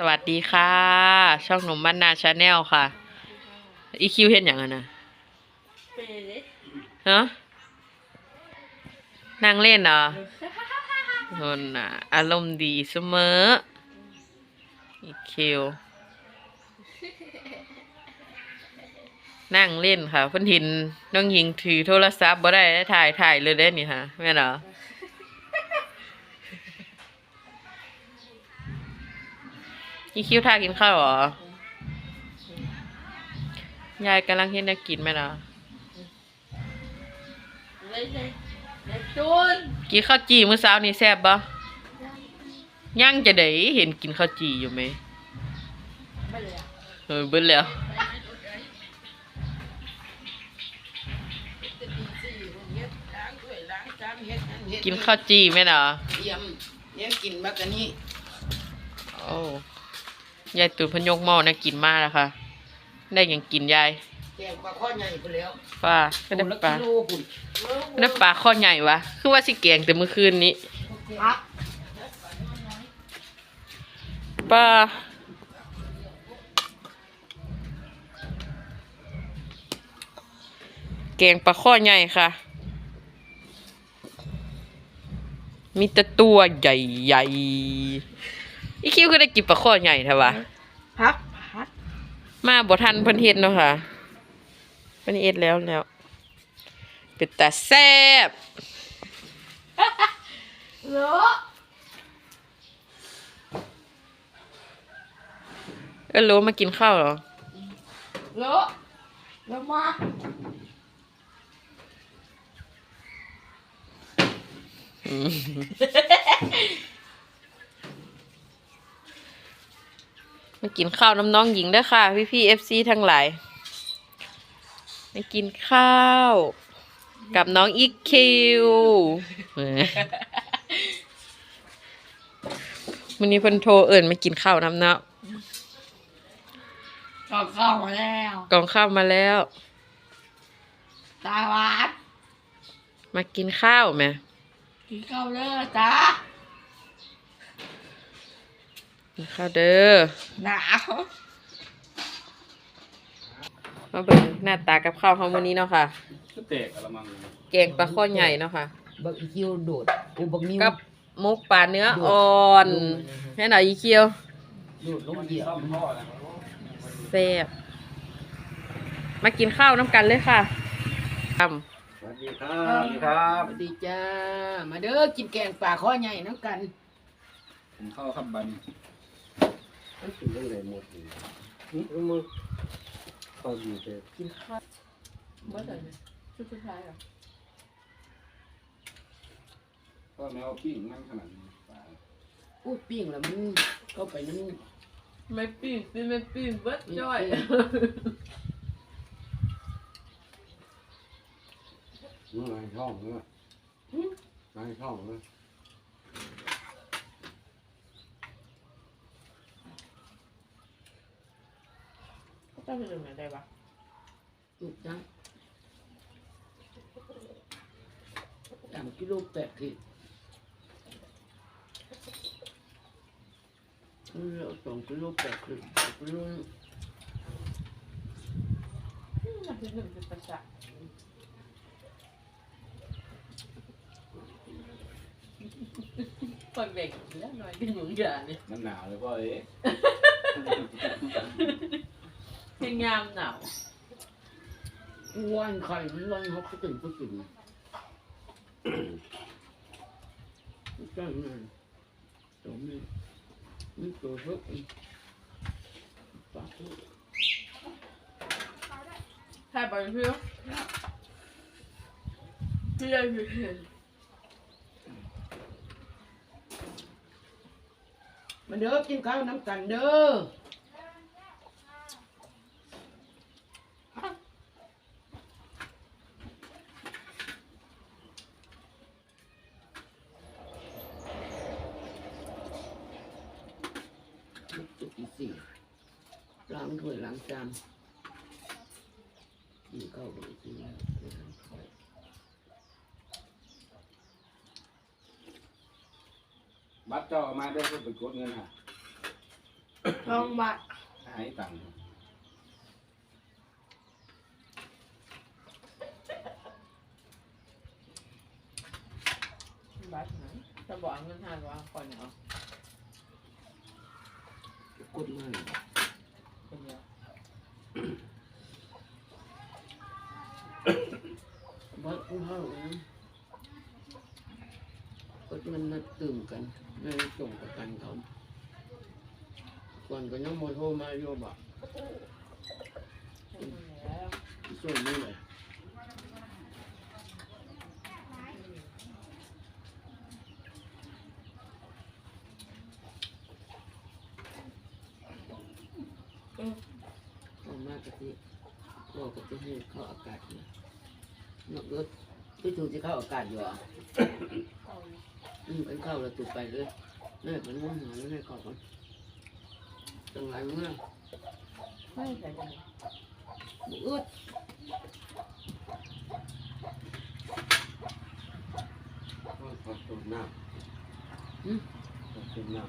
สวัสดีค่ะ ช่องหนุ่มบ้านนาชาแนลค่ะ อีคิวเห็นอย่างนั้นนะฮะนั่งเล่นเหรอคนน่ะ อารมณ์ดีเสมอ อีคิว นั่งเล่นค่ะเพิ่นเห็นน้องหญิงถือโทรศัพท์บ่ได้ได้ถ่ายถ่ายเลยได้นี่ค่ะแม่นเหรอ อีคิวท่ากินข้าวเหรอ ยายกำลังเห็นแนักกินไหมล่ะเลยเลยเลยจูนกินข้าวจีมื้อเช้านี่แซ่บบ่ย่างจะได้เห็นกินข้าวจีอยู่ไหมไม่เลยอะเออเบิ่แล้วจะตีสี่ผมเฮ็ดล้างถ้วยล้างจานเฮ็ดนั่นเฮ็ดกินข้าวจีไหมล่ะเยี่ยมเยี่ยมกินบักอันนี้โอ้ ยายตู่เพนยกหม้อนะกินมากแล้วค่ะได้หยังกินยายแกงปลาข้อใหญ่ไปแล้วป้าก็ได้ละปลากิโลคุณได้ปลาข้อใหญ่วะ คือว่าสิแกงแต่เมื่อคืนนี้พักป้าแกงปลาข้อใหญ่ค่ะ มีแต่ตัวใหญ่ๆ อีคิวก็ได้กินปลาข้อใหญ่เถอะวะพักพักมาบ่ทันเพิ่นเฮ็ดเนาะค่ะเพิ่นเฮ็ดแล้วแล้วเป็นตาแซ่บเลอะเออโลมากินข้าวเหรอเลอะเลอะมา มมากินข้าวน้ำน้องหญิงเด้อค่ะ พี่พี่เอฟซีทั้งหลายมากินข้าว กับน้องอีคิวเออวันนี้เพิ่นโทรเอิญมากินข้าวน้ำเนาะก็เข้ามาแล้วกล่องข้าวมาแล้วตาวัดมากินข้าวไหมกินข้าวเลยจ้ากิ นข้าวเด้อหนาวมาเบิ่งหน้าตากับข้าวเฮามื้อนี้เนาะค่ะ ก็แตกกระมังแกงปลาข้อใหญ่เนาะค่ะ บักอีคิวโดดอุบักนิ้วกับหมุกปลาเนื้ออ่อนให้หน่อยอีเคียวโดดลงเหยียบซ่อมท่อนะแซ่บมากินข้าวน้ำกันเลยค่ะทสวัสดีครับ สวัสดีครับสวัสดีจ้า มาเด้อกินแกงปลาข้อใหญ่น้ำกัน ผมเข้าครับบัน มันเป็นเรื่องไรหมดเลยนี่มันเขาอยู่แต่ำกินข้าวว่าแต่ชุดสุดท้ายเหรอก็แมวขี้งั้นขนาดนี้อู้ปิ้งแล้วมันเข้าไปนั่นไม่ปิ้งปิ้งไม่ปิ้งเบิดจ้อยนู่นนายช่องนะนายช่องนะต้ องเป็นยังไงได้ปะถูกจังสามกิโลแปดขีดเหลือสองกิโลแปดขีดกิโลมันเป็นหนึ่งเป็นประจักษ์ปล่อยเบรกแล้วหน่อยกันอยู่อย่างนี้มันหนาวเลยพ่อเอ๊ะ เป็นงามหนาวว่านไข่มันร้อนเขาก็ตื่นก็ตื่นใช่ไหมตัวนี้นี่ตัวเท่าอีกปลาเท่าใช่ปะพี่พี่ได้พี่เห็นมาเด้อกินข้าวน้ำกันเด้อ จุดที่สี่ล้าง ถ้วยล้างจานกินข้าวไปกินแล้วไปทานข้าวบัตรเจ้าเอามาได้ก็ไปกดเงินค่ะลองบาทหายตังค์บัตรนะจะบอกเอาเงินห้าร้อยคนเอากดมา คนเดียวบัดผู้เฮานะกดมันนัดตื่มกันไม่ส่งประกันเขาก่อนก็ยังโมโทรมาโยบะแล้วส่วนนี้เลยามากะทิก็กะทิให้เข้าอากาศเนี่ยนกรถที่ถูกที่เข้าอากาศอยู่อะอืมเป็นเข้าแล้วตุกไปเลยนี่เป็นมุ้งหาแล้วให้เข้าก่อนจังไรเมื่อไม่ใช่ยังบุอึดก็ขอตัวน้ำขอตัวน้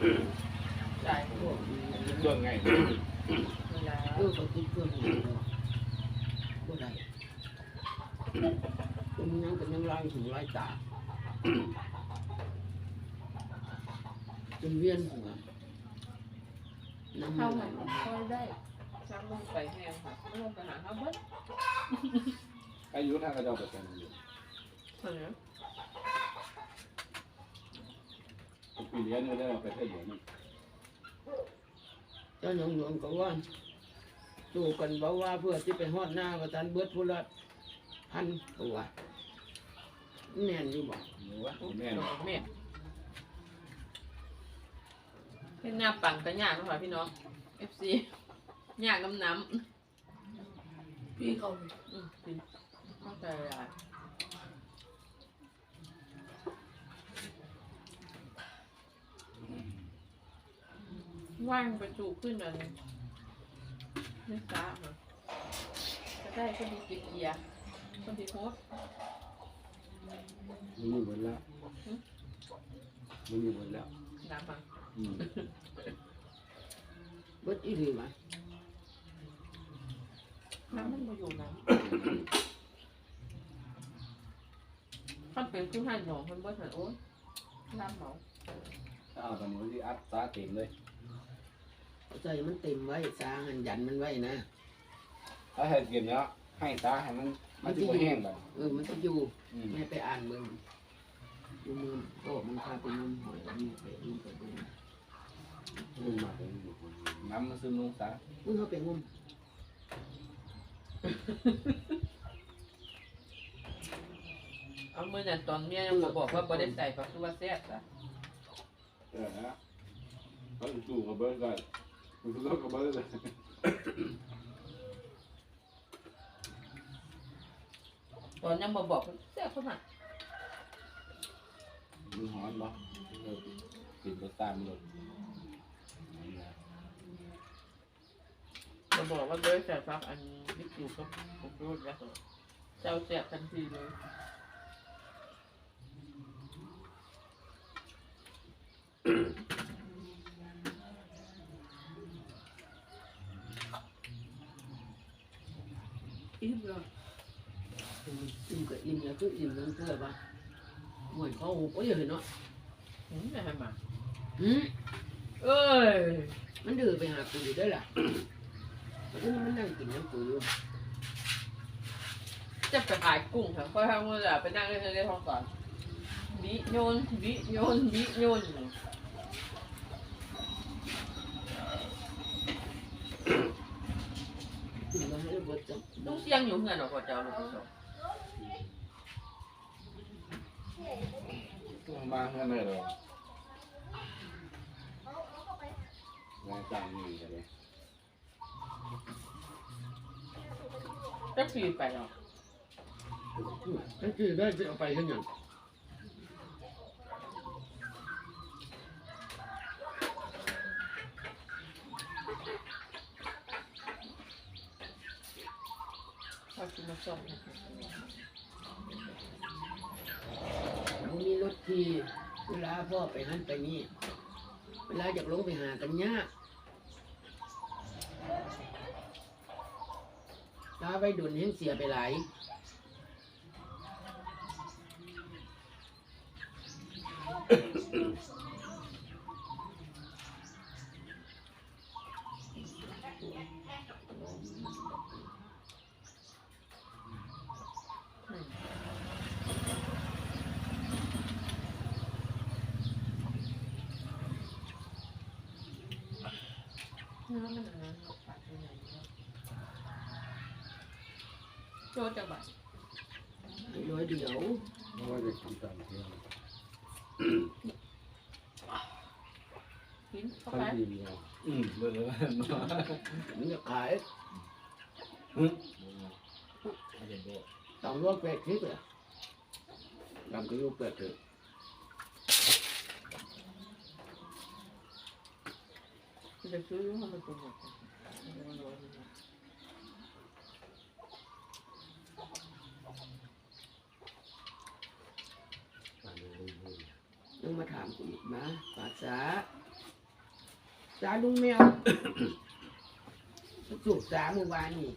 จ่ายพวกนี้ช่วงไงเวลาเออเขาคิดเพื่อนหัวบ่ได้เป็นยังเป็นยังไล่ถึงไล่ตาจนเวียนหัวน้ำเข้ามันไหนก็ได้ชักลงไปแห้งค่ะลงไปหาเขาเบิ้ลอายุทางกระจอกประกันอยู่เท่านี้ปีเลี้ยงไม่ได้เอาไปเท่าเดียวนี่ เจ้าหยองหยองก็ว่าสู้กันบอกว่าเพื่อที่ไปฮอดหน้าว่าทันเบิดพุละพันตัวแม่นอยู่บ่หรือว่าแม่แม่แม่เป็นหน้าปั่นก็ยากนะคะพี่น้อง FC ยากน้ำน้ำพี่เขาเลยอืมกินเข้าใจอะ ว่างไปจูขึ้นอันนี่ซ่าค่ะจะได้คนดีกินเกียร์คนดีโฮสำมันมีหมดแล้วมันมีหมดแล้วน้ำมันอืมเบิดอีหลีมาน้ำมันมาอยู่น้ำถ้าเป็นคือให้หนองคนเบิดหันโอ้ยน้ำเหมาถ้าเอาตอนนี้ที่อัดตาเต็มเลย เอาใจมันเต็มไว้สร้างหันยันมันไว้นะ ถ้าให้เก็บเนี้ยให้ตาให้มันมันจะแห้งแบบเออมันจะอยู่อืมแม่ไปอ่านเบิ่งดูมือโอ้มันพาไปงมหอยนี่ไปนี่ไปดูมันมาเป็นน้ำมันซึมลงตามึงเขาไปงมเอามือนั่นตอนเมียยังมาบอกว่าบ่ได้ใส่ผักคือว่าแซ่บอะเออนะเขาจู่กับเบิร์ดกัน มันก็กับเบิร์ดเลยตอนยังมาบอกว่าแซ่บขนาดมันหอนปะเออกินรสตามเลยมาบอกว่าด้วยใส่ผักอันนี้อยู่กับผมรูดแล้วเจ้าแซ่บทันทีเลย อิ่มเลยอิ่มก็อิ่มแล้วก็อิ่มนั่นเพื่อปะหวยเขาโอ้ยเห็นเนาะอืมจะให้มาหืมเอ้ยมันดื้อไปหากูอยู่ได้ล่ะมันก็มันนั่งกินน้ำกูอยู่จะไปขายกุ้งค่ะค่อยทำมือละไปนั่งเล่นเล่นห้องก่อนบิโยนบิโยนบิโยน กินมาให้เบิดจังลูกเสียงอยู่เงินหรอกพ่อเจ้าลูกผู้ชมมาเพื่อนเลยหรอรายจ่ายนี่กันเลยจะปีไปหรอกนั่นคือได้จะเอาไปขึ้นยัง พอกินมาส่ง มันมีรถ ที่เวลาพ่อไปหันไปนี่ เวลาอยากลงไปหากันยากตาไปดุนเห็นเสียไปหลาย โจจะบัดร้อยเดียวเพราะว่าจะทำตามเที่ยวกินเข้าเขาไปดีเดียวอืมเบิ่งแล้วมันจะขายอาจจะบอกสองร้อยแปดสิบอะทำก็อยูแปดสิบจะซื้อให้มันตัวหมดตามเรื่องมาถามกูอีกมะภาษาสาลุงแมวสุกสาเมื่อวานนี่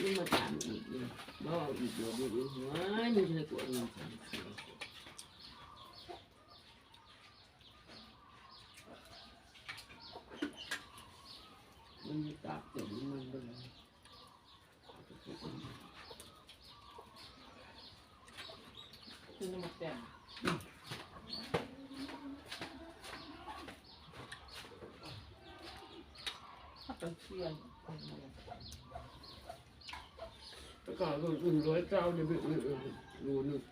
ยังมาถามอีกเลยบ่เอาอีกเดี๋ยวเดี๋ยวเดี๋ยวหัวนี่เธอกดเงินฉันเสียมันมีตากเต็มมันเลยซื้อมาแต่งถ้าเป็นเสียน แล้วก็รุ่นอื่นร้อยเจ้าเนี่ยไม่เออเออรู้นึก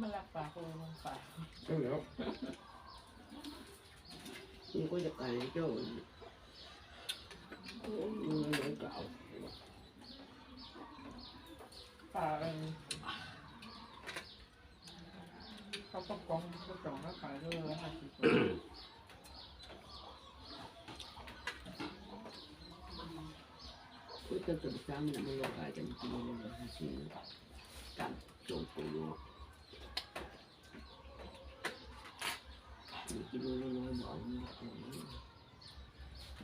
มันรักปลาก็เลยลงปลาเอาแล้วมันก็จะกลายเป็นเจ้าเนี่ยโอ้ยมันร้อยเก่าปลาเออเขาก็กองก็จ่องก็ขายด้วยแล้วห้าสิบก็จะจะสร้างมันร้อยกายกันจริงๆเลยนะชื่อการจ งปูโยมีกิโลละร้อยบอกนี่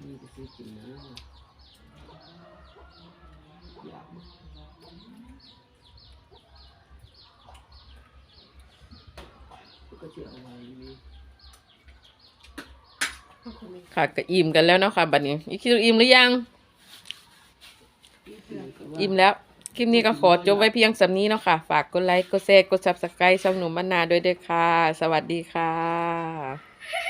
นี่ก็ซื้อกินนะอยากมั้ยก็จะเอาไว้นี่ค่ะก็อิ่มกันแล้วเนาะค่ะบัดนี้อีคิวอิ่มหรือยัง อิ่มแล้ว คลิปนี้ก็ขอจบไว้เพียงสำนี้เนาะค่ะ ฝากกดไลค์ กดแชร์ กดซับสไครต์ช่องหนุ่มมานนาด้วยเด้อค่ะ สวัสดีค่ะ